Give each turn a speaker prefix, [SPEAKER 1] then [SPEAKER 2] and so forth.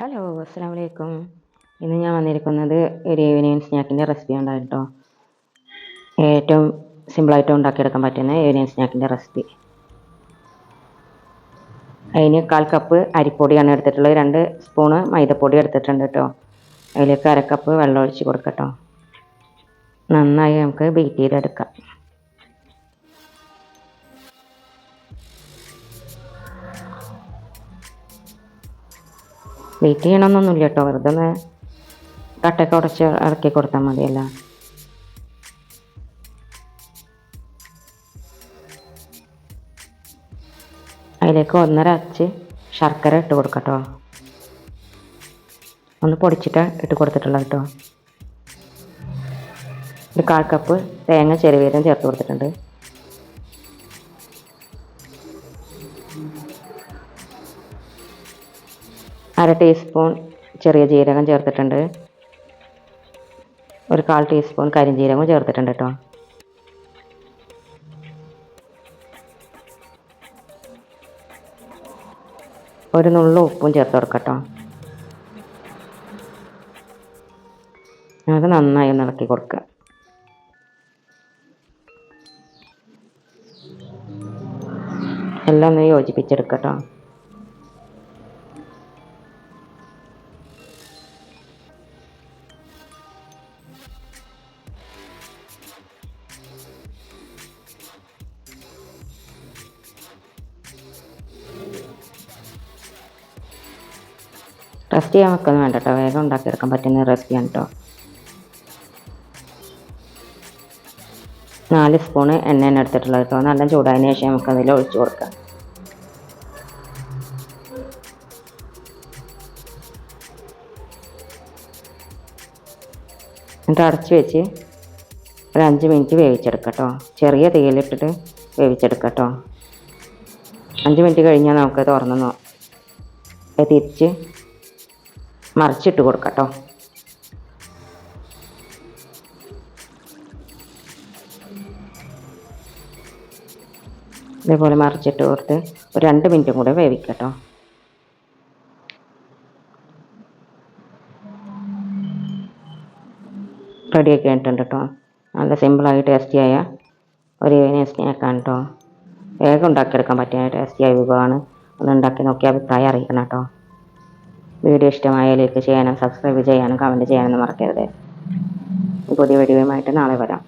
[SPEAKER 1] Hello അസ്സാം വലൈക്കും ഇന്ന് ഞാൻ വന്നിരിക്കുന്നത് ഒരു ഈവനിങ് സ്നാക്കിന്റെ റെസിപ്പി ഉണ്ടായിട്ടോ ഏറ്റവും സിമ്പിളായിട്ട് ഉണ്ടാക്കിയെടുക്കാൻ പറ്റുന്ന ഈവനിങ് സ്നാക്കിന്റെ റെസിപ്പി അതിന് കാൽ കപ്പ് അരിപ്പൊടിയാണ് എടുത്തിട്ടുള്ളത്. രണ്ട് സ്പൂണ് മൈദപ്പൊടി എടുത്തിട്ടുണ്ട് കേട്ടോ. അതിലേക്ക് അരക്കപ്പ് കപ്പ് വെള്ളം ഒഴിച്ച് കൊടുക്കട്ടോ നന്നായി നമുക്ക് ബീറ്റ് ചെയ്തെടുക്കാം. വെയിറ്റ് ചെയ്യണമെന്നൊന്നുമില്ല കേട്ടോ. വെറുതെ ഒന്ന് കട്ടയൊക്കെ ഉടച്ച് ഇറക്കി കൊടുത്താൽ മതിയല്ലോ. അതിലേക്ക് ഒന്നര അച്ച് ശർക്കര ഇട്ട് കൊടുക്കട്ടോ ഒന്ന് പൊടിച്ചിട്ട് ഇട്ട് കൊടുത്തിട്ടുള്ളത് കേട്ടോ. ഒരു കാൽ കപ്പ് തേങ്ങ ചെറുവീരം ചേർത്ത് കൊടുത്തിട്ടുണ്ട്. അര ടീസ്പൂൺ ചെറിയ ജീരകം ചേർത്തിട്ടുണ്ട്. ഒരു കാൽ ടീസ്പൂൺ കരിഞ്ജീരകവും ചേർത്തിട്ടുണ്ട് കേട്ടോ ഒരു നുള്ളു ഉപ്പും ചേർത്ത് കൊടുക്കട്ടോ അത് നന്നായി ഒന്ന് ഇളക്കി കൊടുക്കുക എല്ലാം ഒന്ന് യോജിപ്പിച്ചെടുക്കട്ടോ റെസ്റ്റ് ചെയ്യാൻ വെക്കൊന്നും വേണ്ട കേട്ടോ വേഗം ഉണ്ടാക്കിയെടുക്കാൻ പറ്റുന്ന റെസിപ്പിയാണ് കേട്ടോ നാല് സ്പൂണ് എണ്ണയാണ് എടുത്തിട്ടുള്ളത് കേട്ടോ നല്ല ചൂടായതിനു ശേഷം നമുക്ക് അതിൽ ഒഴിച്ചു കൊടുക്കാം. എന്നിട്ട് അടച്ച് വെച്ച് ഒരു അഞ്ച് മിനിറ്റ് വേവിച്ചെടുക്കട്ടോ ചെറിയ തീയിലിട്ടിട്ട് വേവിച്ചെടുക്കട്ടോ അഞ്ച് മിനിറ്റ് കഴിഞ്ഞാൽ നമുക്ക് തുറന്ന് തിരിച്ച് മറിച്ചിട്ട് കൊടുക്കട്ടോ. ഇതേപോലെ മറിച്ചിട്ട് കൊടുത്ത് ഒരു രണ്ട് മിനിറ്റും കൂടെ വേവിക്കട്ടോ. റെഡിയാക്കി ആയിട്ടുണ്ട് കേട്ടോ. നല്ല സിമ്പിളായി ടേസ്റ്റിയായ ഒരു ഈവനിങ് സ്നാക്കാണ് കേട്ടോ. വേഗം ഉണ്ടാക്കിയെടുക്കാൻ പറ്റിയ ടേസ്റ്റിയായ വിഭവമാണ്. ഒന്ന് ഉണ്ടാക്കി നോക്കി അഭിപ്രായം അറിയിക്കണം കേട്ടോ. വീഡിയോ ഇഷ്ടമായ ലൈക്ക് ചെയ്യാനും സബ്സ്ക്രൈബ് ചെയ്യാനും കമന്റ് ചെയ്യാനൊന്നും മറക്കരുത്. പുതിയ വീഡിയോയുമായിട്ട് നാളെ വരാം.